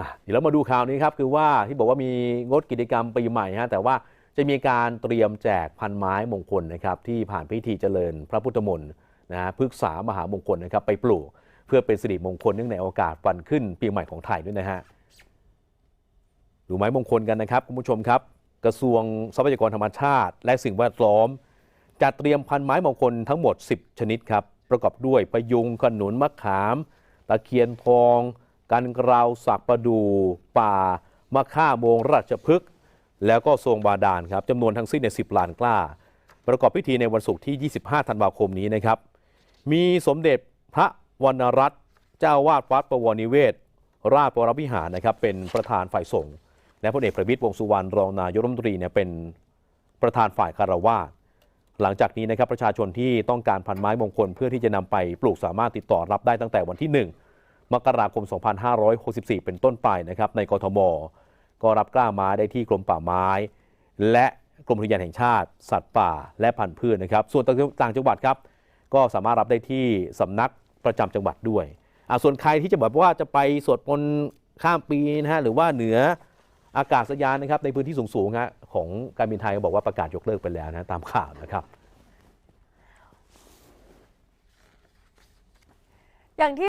อะเดี๋ยวเรามาดูข่าวนี้ครับคือว่าที่บอกว่ามีงดกิจกรรมปีใหม่ฮะแต่ว่าจะมีการเตรียมแจกพันไม้มงคลนะครับที่ผ่านพิธีเจริญพระพุทธมนต์นะฮะพฤกษามหามงคลนะครับไปปลูกเพื่อเป็นสิริมงคลเนื่องในโอกาสวันขึ้นปีใหม่ของไทยด้วยนะฮะดูไม้มงคลกันนะครับคุณผู้ชมครับ กระทรวงทรัพยากรธรรมชาติ และสิ่งแวดล้อมจัดเตรียมพันไม้มงคลทั้งหมด 10 ชนิดครับประกอบด้วยพยุงขนุนมะขาม ตะเคียนทอง กันกราวสักประดูป่ามะค่าโมงราชพฤกษ์แล้วก็ทรงบาดาลครับจำนวนทั้งสิ้นใน10ล้านกล้า ประกอบพิธีในวันศุกร์ที่ 25 ธันวาคมนี้นะครับ มีสมเด็จพระวรรณรัตน์เจ้าวาดวัดประวรนิเวศ ราชวรวิหารนะครับ เป็นประธานฝ่ายสงฆ์และพลเอกประวิตรวงสุวรรณรองนายกรัฐมนตรีเนี่ยเป็นประธานฝ่ายคารวาสหลังจากนี้นะครับประชาชนที่ต้องการพันไม้มงคลเพื่อที่จะนำไปปลูกสามารถติดต่อรับได้ตั้งแต่วันที่ 1 มกราคม 2564 เป็นต้นไปนะครับในกทม ก็รับกล้าไม้ได้ที่กรมป่าไม้ และกรมอุทยานแห่งชาติ สัตว์ป่า และพันธุ์พืชนะครับ ส่วนต่างจังหวัดครับ ก็สามารถรับได้ที่สำนักประจำจังหวัดด้วยส่วนใครที่จะแบบว่าจะไปสวดมนต์ข้ามปีนะฮะหรือว่าเหนืออากาศยานนะครับในพื้นที่สูงๆฮะของการบินไทยก็บอกว่าประกาศยกเลิกไปแล้วนะตามข่าวนะครับ อย่างที่